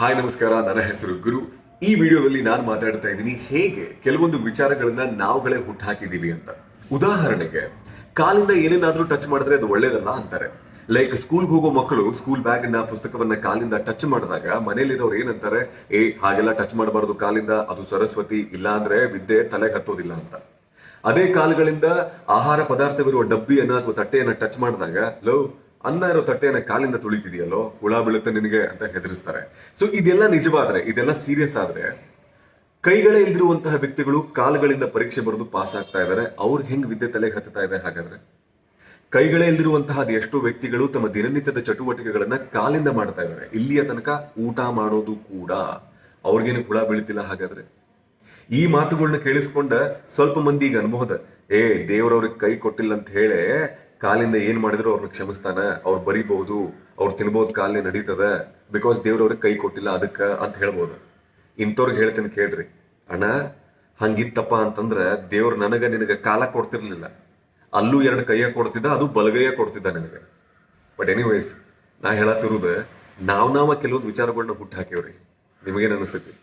Hi, ನಮಸ್ಕಾರ. ನನ್ನ ಹೆಸರು ಗುರು. ಈ ವಿಡಿಯೋದಲ್ಲಿ ನಾನು ಮಾತಾಡ್ತಾ ಇದ್ದೀನಿ ಹೇಗೆ ಕೆಲವೊಂದು ವಿಚಾರಗಳನ್ನ ನಾವುಗಳೇ ಹುಟ್ಟಾಕಿದ್ದೀವಿ ಅಂತ. ಉದಾಹರಣೆಗೆ, ಕಾಲಿಂದ ಏನೇನಾದ್ರೂ ಟಚ್ ಮಾಡಿದ್ರೆ ಅದು ಒಳ್ಳೇದಲ್ಲ ಅಂತಾರೆ. ಲೈಕ್ ಸ್ಕೂಲ್ಗೆ ಹೋಗೋ ಮಕ್ಕಳು ಸ್ಕೂಲ್ ಬ್ಯಾಗ್ನ ಪುಸ್ತಕವನ್ನ ಕಾಲಿಂದ ಟಚ್ ಮಾಡಿದಾಗ ಮನೇಲಿರೋರು ಏನಂತಾರೆ, ಏ, ಹಾಗೆಲ್ಲ ಟಚ್ ಮಾಡಬಾರ್ದು ಕಾಲಿಂದ, ಅದು ಸರಸ್ವತಿ ಇಲ್ಲ ಅಂದ್ರೆ ವಿದ್ಯೆ ತಲೆಗೆ ಹತ್ತೋದಿಲ್ಲ ಅಂತ. ಅದೇ ಕಾಲುಗಳಿಂದ ಆಹಾರ ಪದಾರ್ಥವಿರುವ ಡಬ್ಬಿಯನ್ನ ಅಥವಾ ತಟ್ಟೆಯನ್ನ ಟಚ್ ಮಾಡಿದಾಗ, ಲೋ ಅನ್ನ ಇರೋ ತಟ್ಟೆಯನ್ನ ಕಾಲಿಂದ ತುಳಿತಿದೆಯಲ್ಲೋ, ಹುಳ ಬೀಳುತ್ತೆ ನಿನಗೆ ಅಂತ ಹೆದರಿಸ್ತಾರೆ. ಸೊ ಇದೆಲ್ಲ ನಿಜವಾದ್ರೆ, ಇದೆಲ್ಲ ಸೀರಿಯಸ್ ಆದ್ರೆ, ಕೈಗಳೇ ಇಲ್ದಿರುವಂತಹ ವ್ಯಕ್ತಿಗಳು ಕಾಲುಗಳಿಂದ ಪರೀಕ್ಷೆ ಬರೆದು ಪಾಸ್ ಆಗ್ತಾ ಇದಾರೆ ಅವ್ರು ಹೆಂಗ್ ವಿದ್ಯೆ ತಲೆಗೆ ಹತ್ತುತ್ತಾ ಇದೆ ಹಾಗಾದ್ರೆ? ಕೈಗಳೇ ಇಲ್ದಿರುವಂತಹ ಎಷ್ಟೋ ವ್ಯಕ್ತಿಗಳು ತಮ್ಮ ದಿನನಿತ್ಯದ ಚಟುವಟಿಕೆಗಳನ್ನ ಕಾಲಿಂದ ಮಾಡ್ತಾ ಇದ್ದಾರೆ. ಇಲ್ಲಿಯ ತನಕ ಊಟ ಮಾಡೋದು ಕೂಡ. ಅವ್ರಿಗೇನು ಹುಳ ಬೀಳ್ತಿಲ್ಲ ಹಾಗಾದ್ರೆ? ಈ ಮಾತುಗಳನ್ನ ಕೇಳಿಸ್ಕೊಂಡ ಸ್ವಲ್ಪ ಮಂದಿ ಈಗ ಅನ್ಬಹುದ, ಏ ದೇವ್ರವ್ರಿಗೆ ಕೈ ಕೊಟ್ಟಿಲ್ಲ ಅಂತ ಹೇಳಿ ಕಾಲಿಂದ ಏನ್ ಮಾಡಿದ್ರು ಅವ್ರನ್ನ ಕ್ಷಮಿಸ್ತಾನ, ಅವ್ರು ಬರಿಬಹುದು, ಅವ್ರು ತಿನ್ಬಹುದು ಕಾಲೇ ನಡೀತದೆ ಬಿಕಾಸ್ ದೇವ್ರವ್ರಿಗೆ ಕೈ ಕೊಟ್ಟಿಲ್ಲ ಅದಕ್ಕೆ ಅಂತ ಹೇಳ್ಬೋದು. ಇಂಥವ್ರಿಗೆ ಹೇಳ್ತೇನೆ ಕೇಳ್ರಿ. ಅಣ್ಣ, ಹಂಗಿತ್ತಪ್ಪ ಅಂತಂದ್ರೆ ದೇವ್ರು ನನಗ ನಿನಗೆ ಕಾಲ ಕೊಡ್ತಿರ್ಲಿಲ್ಲ. ಅಲ್ಲೂ ಎರಡು ಕೈಯ ಕೊಡ್ತಿದ್ದ, ಅದು ಬಲಗೈಯ ಕೊಡ್ತಿದ್ದ ನನಗೆ. ಬಟ್ ಎನಿವೇಸ್ ನಾ ಹೇಳತ್ತಿರುವುದು, ನಾವು ನಾವ ಕೆಲವೊಂದು ವಿಚಾರಗಳನ್ನ ಹುಟ್ಟು ಹಾಕಿವ್ರಿ. ನಿಮಗೇನು ಅನಿಸ್ತೈತಿ